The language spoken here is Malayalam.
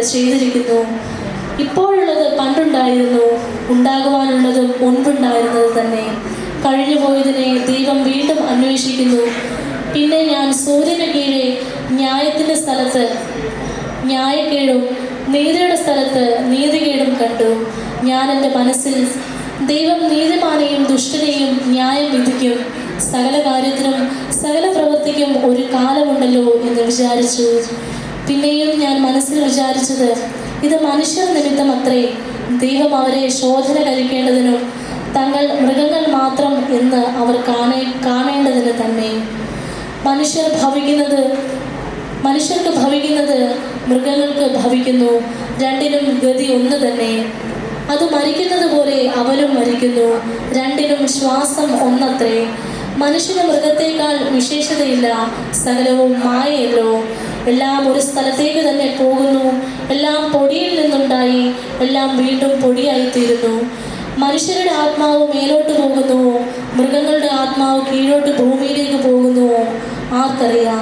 ചെയ്തിരിക്കുന്നു ഇപ്പോഴുള്ളത് പണ്ടുണ്ടായിരുന്നു ഉണ്ടാകുവാനുള്ളതും മുൻപുണ്ടായിരുന്നത് തന്നെ. കഴിഞ്ഞുപോയതിനെ ദൈവം വീണ്ടും അന്വേഷിക്കുന്നു. പിന്നെ ഞാൻ സൂര്യന് കീഴെ ന്യായത്തിന്റെ സ്ഥലത്ത് ന്യായക്കേടും നീതിയുടെ സ്ഥലത്ത് നീതികേടും കണ്ടു. ഞാൻ എന്റെ മനസ്സിൽ ദൈവം നീതിമാനെയും ദുഷ്ടനെയും ന്യായം വിധിക്കും. സകല കാര്യത്തിനും സകല പ്രവൃത്തിക്കും ഒരു കാലമുണ്ടല്ലോ എന്ന് വിചാരിച്ചു. പിന്നെയും ഞാൻ മനസ്സിൽ വിചാരിച്ചത് ഇത് മനുഷ്യർ നിമിത്തം അത്രേ ദൈവം അവരെ ശോധന കഴിക്കേണ്ടതിനും തങ്ങൾ മൃഗങ്ങൾ മാത്രം എന്ന് അവർ കാണേ കാണേണ്ടതിന് തന്നെ. മനുഷ്യർ ഭവിക്കുന്നത് മനുഷ്യർക്ക് ഭവിക്കുന്നത് മൃഗങ്ങൾക്ക് ഭവിക്കുന്നു. രണ്ടിനും ഗതി ഒന്ന് തന്നെ. അത് മരിക്കുന്നത് പോലെ അവനും മരിക്കുന്നു. രണ്ടിനും ശ്വാസം ഒന്നത്രേ. മനുഷ്യന് മൃഗത്തേക്കാൾ വിശേഷതയില്ല. സകലവും മായയല്ലോ. എല്ലാം ഒരു സ്ഥലത്തേക്ക് തന്നെ പോകുന്നു. എല്ലാം പൊടിയിൽ നിന്നുണ്ടായി. എല്ലാം വീണ്ടും പൊടിയായി തീരുന്നു മനുഷ്യരുടെ ആത്മാവ് മേലോട്ട് പോകുന്നു. മൃഗങ്ങളുടെ ആത്മാവ് കീഴോട്ട് ഭൂമിയിലേക്ക് പോകുന്നു. ആർക്കറിയാം.